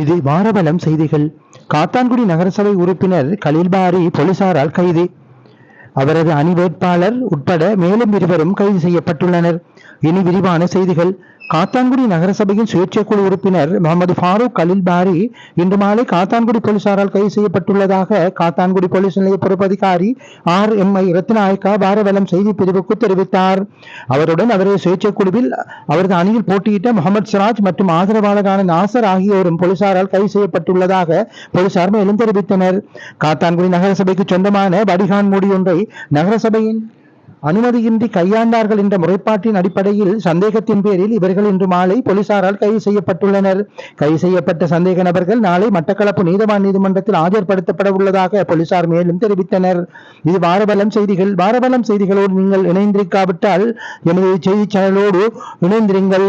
இது வாரபலம் செய்திகள். காத்தான்குடி நகரசபை உறுப்பினர் கலீல்பாரி போலீசாரால் கைது. அவரது அணி வேட்பாளர் உட்பட மேலும் இருவரும் கைது செய்யப்பட்டுள்ளனர். இனி விரிவான செய்திகள். காத்தான்குடி நகரசபையின் சுயேட்சை குழு உறுப்பினர் முகமது ஃபாரூக் கலில் பாரி இன்று மாலை காத்தான்குடி போலீசாரால் கைது செய்யப்பட்டுள்ளதாக காத்தான்குடி போலீஸ் நிலைய பொறுப்பதிகாரி ஆர் எம் ஐ ரத்நாயக்கா பாரவலம் செய்தி பிரிவுக்கு தெரிவித்தார். அவருடன் அவரது சுயேட்சை குழுவில் அவரது அணியில் போட்டியிட்ட முகமது சிராஜ் மற்றும் ஆதரவாளரான நாசர் ஆகியோரும் போலீசாரால் கைது செய்யப்பட்டுள்ளதாக போலீசார் மேலும் தெரிவித்தனர். காத்தான்குடி நகரசபைக்கு சொந்தமான வடிகான் மூடி ஒன்றை நகரசபையின் அனுமதியின்றி கையாண்டார்கள் என்ற முறைப்பாட்டின் அடிப்படையில் சந்தேகத்தின் பேரில் இவர்கள் இன்று மாலை போலீசாரால் கைது செய்யப்பட்டுள்ளனர். கைது செய்யப்பட்ட சந்தேக நபர்கள் நாளை மட்டக்களப்பு நீதவான் நீதிமன்றத்தில் ஆஜர்படுத்தப்பட உள்ளதாக போலீசார் மேலும் தெரிவித்தனர். இது வாரபலம் செய்திகள். வாரபலம் செய்திகளோடு நீங்கள் இணைந்திருக்காவிட்டால் எமது செய்தி சேனலோடு இணைந்திருங்கள்.